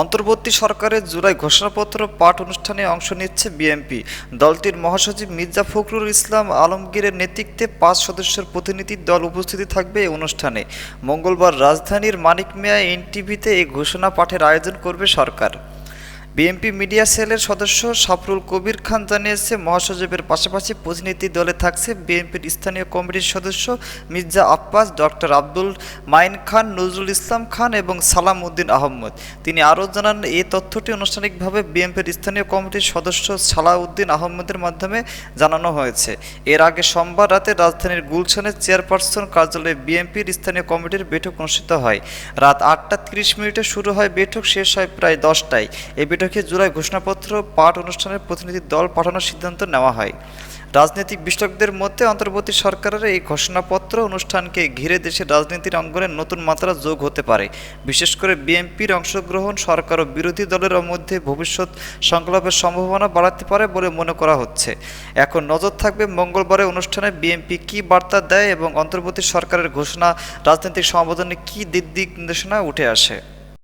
অন্তর্বর্তী সরকারের জুলাই ঘোষণাপত্র পাঠ অনুষ্ঠানে অংশ নিচ্ছে বিএনপি। দলটির মহাসচিব মির্জা ফখরুল ইসলাম আলমগীরের নেতৃত্বে পাঁচ সদস্যের প্রতিনিধি দল উপস্থিতি থাকবে এই অনুষ্ঠানে। মঙ্গলবার রাজধানীর মানিক মিয়া এনটিভিতে এই ঘোষণা পাঠের আয়োজন করবে সরকার। বিএনপি মিডিয়া সেলের সদস্য সাফরুল কবির খান জানিয়েছে, মহাসচিবের পাশাপাশি প্রতিনিধি দলে থাকছে বিএনপির স্থানীয় কমিটির সদস্য মির্জা আব্বাস, ডক্টর আব্দুল মাইন খান, নজরুল ইসলাম খান এবং সালাম উদ্দিন আহমদ। তিনি আরও জানান এই তথ্যটি আনুষ্ঠানিকভাবে বিএনপির স্থানীয় কমিটির সদস্য সালাউদ্দিন আহমদের মাধ্যমে জানানো হয়েছে। এর আগে সোমবার রাতে রাজধানীর গুলশানের চেয়ারপারসন কার্যালয়ে বিএনপির স্থানীয় কমিটির বৈঠক অনুষ্ঠিত হয়। রাত আটটা তিরিশ মিনিটে শুরু হয় বৈঠক, শেষ হয় প্রায় দশটায়। এই বৈঠকে জুলাই ঘোষণাপত্র পাঠ অনুষ্ঠানের প্রতিনিধি দল পাঠানোর সিদ্ধান্ত নেওয়া হয়। রাজনৈতিক বিশ্লেষকদের মধ্যে অন্তর্বর্তী সরকারের এই ঘোষণাপত্র অনুষ্ঠানকে ঘিরে দেশের রাজনীতির অঙ্গনে নতুন মাত্রা যোগ হতে পারে। বিশেষ করে বিএনপির অংশগ্রহণ সরকার ও বিরোধী দলের মধ্যে ভবিষ্যৎ সংকল্পের সম্ভাবনা বাড়াতে পারে বলে মনে করা হচ্ছে। এখন নজর থাকবে মঙ্গলবারের অনুষ্ঠানে বিএনপি কী বার্তা দেয় এবং অন্তর্বর্তী সরকারের ঘোষণা রাজনৈতিক সমাবেদনে কী দিক নির্দেশনা উঠে আসে।